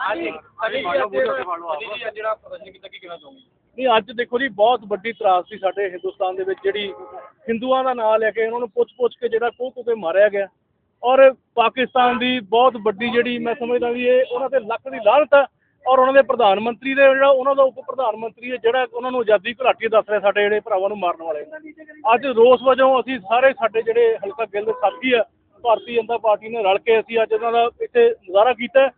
ਹਾਂਜੀ। ਅਲੀ ਜੀ ਅੱਜ ਜਿਹੜਾ ਪ੍ਰਦਰਸ਼ਨ ਕੀਤਾ ਕੀ ਕਹਿਣਾ ਚਾਹੋਗੇ। ਨਹੀਂ ਅੱਜ ਦੇਖੋ ਜੀ ਬਹੁਤ ਵੱਡੀ ਤਰਾਸਦੀ ਸਾਡੇ ਹਿੰਦੁਸਤਾਨ ਦੇ ਵਿੱਚ ਜਿਹੜੀ ਹਿੰਦੂਆਂ ਦਾ ਨਾਂ ਲੈ ਕੇ ਉਹਨਾਂ ਨੂੰ ਪੁੱਛ-ਪੁੱਛ ਕੇ ਜਿਹੜਾ ਕੋਹ ਤੇ ਮਾਰਿਆ ਗਿਆ। ਔਰ ਪਾਕਿਸਤਾਨ ਦੀ ਬਹੁਤ ਵੱਡੀ ਜਿਹੜੀ ਮੈਂ ਸਮਝਦਾ ਵੀ ਇਹ ਉਹਨਾਂ ਤੇ ਲੱਖ ਦੀ ਲਾਹਨਤ ਹੈ ਔਰ ਉਹਨਾਂ ਦੇ ਪ੍ਰਧਾਨ ਮੰਤਰੀ ਦੇ ਜਿਹੜਾ ਉਹਨਾਂ ਦਾ ਉਪ ਪ੍ਰਧਾਨ ਮੰਤਰੀ ਹੈ ਜਿਹੜਾ ਉਹਨਾਂ ਨੂੰ ਆਜ਼ਾਦੀ ਘੁਲਾਟੀ ਦੱਸ ਰਿਹਾ ਸਾਡੇ ਜਿਹੜੇ ਭਰਾਵਾਂ ਨੂੰ ਮਾਰਨ ਵਾਲੇ। ਅੱਜ ਰੋਸ ਵਜੋਂ ਅਸੀਂ ਸਾਰੇ ਸਾਡੇ ਜਿਹੜੇ ਹਲਕਾ ਗਿੱਲ ਦੇ ਸਾਥੀ ਆ ਭਾਰਤੀ ਜਨਤਾ ਪਾਰਟੀ ਨੇ ਰਲ ਕੇ ਅਸੀਂ ਅੱਜ ਉਹਨਾਂ ਦਾ ਇੱਥੇ ਮੁਜ਼ਾਹਰਾ ਕੀਤਾ।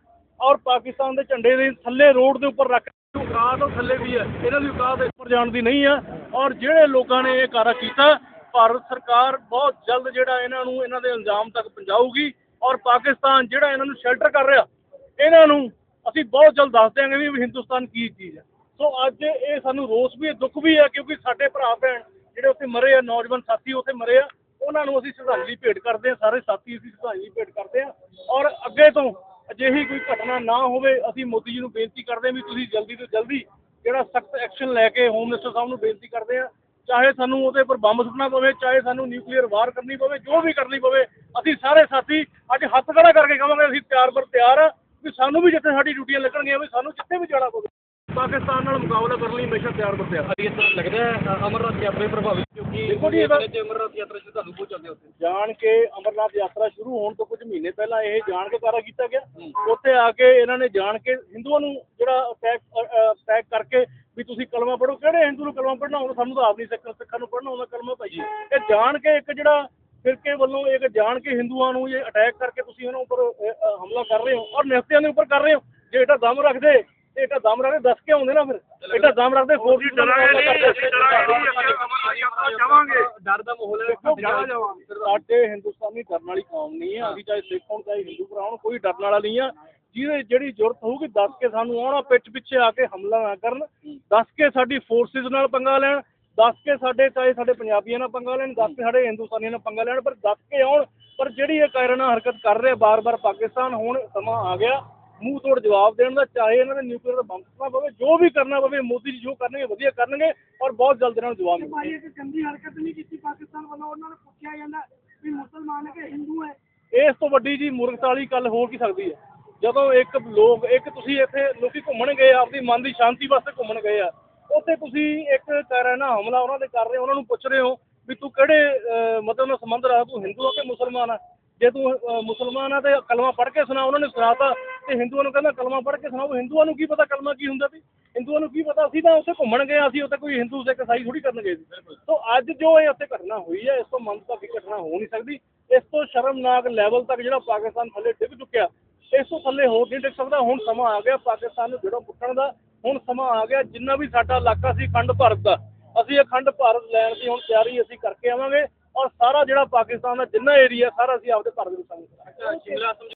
ਔਰ ਪਾਕਿਸਤਾਨ ਦੇ ਝੰਡੇ ਦੇ ਥੱਲੇ ਰੋਡ ਦੇ ਉੱਪਰ ਰੱਖ ਔਕਾਤ ਥੱਲੇ ਵੀ ਹੈ। ਇਹਨਾਂ ਦੀ ਔਕਾਤ ਉੱਪਰ ਜਾਣ ਦੀ ਨਹੀਂ ਆ ਔਰ ਜਿਹੜੇ ਲੋਕਾਂ ਨੇ ਇਹ ਕਾਰਾ ਕੀਤਾ, ਭਾਰਤ ਸਰਕਾਰ ਬਹੁਤ ਜਲਦ ਜਿਹੜਾ ਇਹਨਾਂ ਨੂੰ ਇਹਨਾਂ ਦੇ ਇਲਜ਼ਾਮ ਤੱਕ ਪਹੁੰਚਾਊਗੀ। ਔਰ ਪਾਕਿਸਤਾਨ ਜਿਹੜਾ ਇਹਨਾਂ ਨੂੰ ਸ਼ੈਲਟਰ ਕਰ ਰਿਹਾ, ਇਹਨਾਂ ਨੂੰ ਅਸੀਂ ਬਹੁਤ ਜਲਦ ਦੱਸ ਦਿਆਂਗੇ ਵੀ ਹਿੰਦੁਸਤਾਨ ਕੀ ਚੀਜ਼ ਹੈ। ਸੋ ਅੱਜ ਇਹ ਸਾਨੂੰ ਰੋਸ ਵੀ ਹੈ, ਦੁੱਖ ਵੀ ਹੈ, ਕਿਉਂਕਿ ਸਾਡੇ ਭਰਾ ਭੈਣ ਜਿਹੜੇ ਉੱਥੇ ਮਰੇ ਆ, ਨੌਜਵਾਨ ਸਾਥੀ ਉੱਥੇ ਮਰੇ ਆ, ਉਹਨਾਂ ਨੂੰ ਅਸੀਂ ਸ਼ਰਧਾਂਜਲੀ ਭੇਟ ਕਰਦੇ ਹਾਂ, ਸਾਰੇ ਸਾਥੀ ਅਸੀਂ ਸ਼ਰਧਾਂਜਲੀ ਭੇਟ ਕਰਦੇ ਹਾਂ। ਔਰ ਅੱਗੇ ਤੋਂ ਅਜਿਹੀ ਕੋਈ ਘਟਨਾ ਨਾ ਹੋਵੇ ਅਸੀਂ ਮੋਦੀ ਜੀ ਨੂੰ ਬੇਨਤੀ ਕਰਦੇ ਹਾਂ ਵੀ ਤੁਸੀਂ ਜਲਦੀ ਤੋਂ ਜਲਦੀ ਜਿਹੜਾ ਸਖਤ ਐਕਸ਼ਨ ਲੈ ਕੇ ਹੋਮ ਮਿਨਿਸਟਰ ਸਾਹਿਬ ਨੂੰ ਬੇਨਤੀ ਕਰਦੇ ਹਾਂ ਚਾਹੇ ਸਾਨੂੰ ਉਹਦੇ ਪਰ ਬੰਬ ਸੁੱਟਣਾ ਪਵੇ ਚਾਹੇ ਸਾਨੂੰ ਨਿਊਕਲੀਅਰ ਵਾਰ ਕਰਨੀ ਪਵੇ ਜੋ ਵੀ ਕਰਨੀ ਪਵੇ ਅਸੀਂ ਸਾਰੇ ਸਾਥੀ ਅੱਜ ਹੱਥ ਖੜਾ ਕਰਕੇ ਕਹਾਂਗੇ ਅਸੀਂ ਤਿਆਰ ਪਰ ਤਿਆਰ ਆ ਵੀ ਸਾਨੂੰ ਵੀ ਜਿੱਥੇ ਸਾਡੀ ਡਿਊਟੀਆਂ ਲੱਗਣਗੀਆਂ ਵੀ ਸਾਨੂੰ ਜਿੱਥੇ ਵੀ ਜਾਣਾ ਪਵੇ। ਪਾਕਿਸਤਾਨ ਨਾਲ ਮੁਕਾਬਲਾ ਕਰਨ ਲਈ ਹਮੇਸ਼ਾ ਤਿਆਰ ਪਰ ਤਿਆਰ। ਅਲੀ ਇਸ ਤਰ੍ਹਾਂ ਲੱਗਦਾ ਅਮਰਨਾਥ ਯਾਤਰਾ ਪ੍ਰਭਾਵਿਤ ਦੇਖੋ ਜੀ, ਇਹਦਾ- ਤੇ ਅਮਰਨਾਥ ਯਾਤਰਾ ਸ਼ਰਧਾਲੂ ਬਹੁਤ ਚੱਲਦੇ ਉੱਥੇ। ਜਾਣ ਕੇ ਅਮਰਨਾਥ ਯਾਤਰਾ ਸ਼ੁਰੂ ਹੋਣ ਤੋਂ ਕੁਝ ਮਹੀਨੇ ਪਹਿਲਾਂ ਇਹ ਜਾਣ ਕੇ ਕਾਰਾ ਕੀਤਾ ਗਿਆ। ਉੱਥੇ ਆ ਕੇ ਇਹਨਾਂ ਨੇ ਜਾਣ ਕੇ ਹਿੰਦੂਆਂ ਨੂੰ ਜਿਹੜਾ ਅਟੈਕ ਅਟੈਕ ਕਰਕੇ ਵੀ ਤੁਸੀਂ ਕਲਮਾ ਪੜੋ ਕਿਹੜੇ ਹਿੰਦੂ ਨੂੰ ਕਲਮਾ ਪੜਨਾ ਆਉਂਦਾ ਸਾਨੂੰ ਤਾਂ ਆਪ ਨਹੀਂ ਸਿੱਖ ਸਿੱਖਾਂ ਨੂੰ ਪੜਨਾ ਆਉਂਦਾ ਕਲਮਾ ਭਾਈ। ਇਹ ਜਾਣ ਕੇ ਇੱਕ ਜਿਹੜਾ ਫਿਰਕੇ ਵੱਲੋਂ ਇੱਕ ਜਾਣ ਕੇ ਹਿੰਦੂਆਂ ਨੂੰ ਇਹ ਅਟੈਕ ਕਰਕੇ ਤੁਸੀਂ ਉਹਨਾਂ ਉੱਪਰ ਹਮਲਾ ਕਰ ਰਹੇ ਹੋ ਔਰ ਨਿਹਤਿਆਂ ਦੇ ਉੱਪਰ ਕਰ ਰਹੇ ਹੋ। ਜੇ ਇਹਦਾ ਦਮ ਰੱਖਦੇ ਤੇ ਇਹਦਾ ਦਮ ਰੱਖਦੇ ਦੱਸ ਕੇ ਆਉਂਦੇ ਨਾ ਫਿਰ। ਇਹਦਾ ਦਮ ਰੱਖਦੇ ਫੋਰਸ ਜਾਵਾਂਗੇ ਡਰ ਦਾ ਮਾਹੌਲ ਹੈ ਦੇਖੋ, ਸਾਡੇ ਹਿੰਦੁਸਤਾਨੀ ਡਰਨ ਵਾਲੀ ਕੌਮ ਨਹੀਂ ਹੈ ਅਸੀਂ ਚਾਹੇ ਸਿੱਖ ਹੋਣ ਚਾਹੇ ਹਿੰਦੂ ਭਰਾ ਹੋਣ ਕੋਈ ਡਰਨ ਵਾਲਾ ਨਹੀਂ ਆ। ਜਿਹਦੇ ਜਿਹੜੀ ਜ਼ਰੂਰਤ ਹੋਊਗੀ ਦੱਸ ਕੇ ਸਾਨੂੰ ਆਉਣਾ ਪਿੱਛ ਪਿੱਛੇ ਆ ਕੇ ਹਮਲਾ ਨਾ ਕਰਨ। ਦੱਸ ਕੇ ਸਾਡੀ ਫੋਰਸਿਸ ਨਾਲ ਪੰਗਾ ਲੈਣ। ਦੱਸ ਕੇ ਸਾਡੇ ਚਾਹੇ ਸਾਡੇ ਪੰਜਾਬੀਆਂ ਨਾਲ ਪੰਗਾ ਲੈਣ ਦੱਸ ਕੇ ਸਾਡੇ ਹਿੰਦੁਸਤਾਨੀਆਂ ਨਾਲ ਪੰਗਾ ਲੈਣ। ਪਰ ਦੱਸ ਕੇ ਆਉਣ ਪਰ ਜਿਹੜੀ ਇਹ ਕਾਇਰਾਨਾ ਹਰਕਤ ਕਰ ਰਹੇ ਬਾਰ-ਬਾਰ ਪਾਕਿਸਤਾਨ ਹੁਣ ਸਮਾਂ ਆ ਗਿਆ। ਮੂੰਹ ਤੋੜ ਜਵਾਬ ਦੇਣ ਦਾ ਚਾਹੇ ਇਹਨਾਂ ਦੇ ਨਿਊਕਲੀਅਰ ਦਾ ਬੰਬ ਸੁੱਟਣਾ ਪਵੇ ਜੋ ਵੀ ਕਰਨਾ ਪਵੇ ਮੋਦੀ ਜੀ ਜੋ ਕਰਨਗੇ ਵਧੀਆ ਕਰਨਗੇ ਔਰ ਬਹੁਤ ਜਲਦ ਇਹਨਾਂ ਨੂੰ ਜਵਾਬ ਮਿਲੇਗਾ ਭਾਈ ਇੱਕ ਗੰਦੀ ਹਰਕਤ ਨਹੀਂ ਕੀਤੀ ਪਾਕਿਸਤਾਨ ਵੱਲੋਂ ਉਹਨਾਂ ਨੂੰ ਪੁੱਛਿਆ ਜਾਂਦਾ ਵੀ ਮੁਸਲਮਾਨ ਹੈ ਕਿ ਹਿੰਦੂ ਹੈ। ਇਸ ਤੋਂ ਵੱਡੀ ਜੀ ਮੂਰਖਤਾ ਵਾਲੀ ਗੱਲ ਹੋ ਕੀ ਸਕਦੀ ਹੈ? ਜਦੋਂ ਇੱਕ ਲੋਕ ਇੱਕ ਤੁਸੀਂ ਇੱਥੇ ਲੋਕੀ ਘੁੰਮਣ ਗਏ ਆਪਦੀ ਮਨ ਦੀ ਸ਼ਾਂਤੀ ਵਾਸਤੇ ਘੁੰਮਣ ਗਏ ਆ ਉੱਥੇ ਤੁਸੀਂ ਇੱਕ ਕਰਨਾ ਹਮਲਾ ਉਹਨਾਂ ਦੇ ਕਰ ਰਹੇ ਹੋ ਉਹਨਾਂ ਨੂੰ ਪੁੱਛ ਰਹੇ ਹੋ ਵੀ ਤੂੰ ਕਿਹੜੇ ਮਤਲਬ ਨਾਲ ਸੰਬੰਧ ਰੱਖ ਤੂੰ ਹਿੰਦੂ ਆ ਕਿ ਮੁਸਲਮਾਨ ਆ? ਜੇ ਤੂੰ ਅਹ, ਮੁਸਲਮਾਨ ਆ ਤੇ ਕਲਮਾ ਪੜ੍ਹ ਕੇ ਸੁਣਾ ਉਹਨਾਂ ਨੇ ਸੁਣਾਤਾ ਤੇ ਹਿੰਦੂਆਂ ਨੂੰ ਕਹਿੰਦਾ ਕਲਮਾ ਪੜ੍ਹ ਕੇ ਸੁਣਾਓ। ਹਿੰਦੂਆਂ ਨੂੰ ਕੀ ਪਤਾ ਕਲਮਾ ਕੀ ਹੁੰਦਾ ਸੀ? ਹਿੰਦੂਆਂ ਨੂੰ ਕੀ ਪਤਾ ਅਸੀਂ ਤਾਂ ਉੱਥੇ ਘੁੰਮਣ ਗਏ ਅਸੀਂ ਉੱਥੇ ਕੋਈ ਹਿੰਦੂ ਸਿੱਖ ਇਸਾਈ ਥੋੜੀ ਕਰਨ ਗਏ ਸੀ। ਸੋ ਅੱਜ ਜੋ ਇਹ ਉੱਥੇ ਘਟਨਾ ਹੋਈ ਹੈ ਇਸ ਤੋਂ ਮੰਦਭਾਗੀ ਘਟਨਾ ਹੋ ਨਹੀਂ ਸਕਦੀ। ਇਸ ਤੋਂ ਸ਼ਰਮਨਾਕ ਲੈਵਲ ਤੱਕ ਜਿਹੜਾ ਪਾਕਿਸਤਾਨ ਥੱਲੇ ਡਿੱਗ ਚੁੱਕਿਆ ਇਸ ਤੋਂ ਥੱਲੇ ਹੋਰ ਨਹੀਂ ਡਿੱਗ ਸਕਦਾ। ਹੁਣ ਸਮਾਂ ਆ ਗਿਆ ਪਾਕਿਸਤਾਨ ਨੂੰ ਜਿਹੜਾ ਪੁੱਟਣ ਦਾ। ਹੁਣ ਸਮਾਂ ਆ ਗਿਆ ਜਿੰਨਾ ਵੀ ਸਾਡਾ ਇਲਾਕਾ ਸੀ ਖੰਡ ਭਾਰਤ ਦਾ। ਅਸੀਂ ਇਹ ਖੰਡ ਭਾਰਤ ਲੈਣ ਦੀ ਹੁਣ ਤਿਆਰੀ ਅਸੀਂ ਕਰਕੇ ਆਵਾਂਗੇ। ਔਰ ਸਾਰਾ ਜਿਹੜਾ ਪਾਕਿਸਤਾਨ ਦਾ ਜਿੰਨਾ ਏਰੀਆ ਸਾਰਾ ਅਸੀਂ ਆਪਦੇ ਭਾਰਤ ਦੇ ਵਿੱਚ ਸ਼ਾਮਿਲ ਕਰਾਂਗੇ।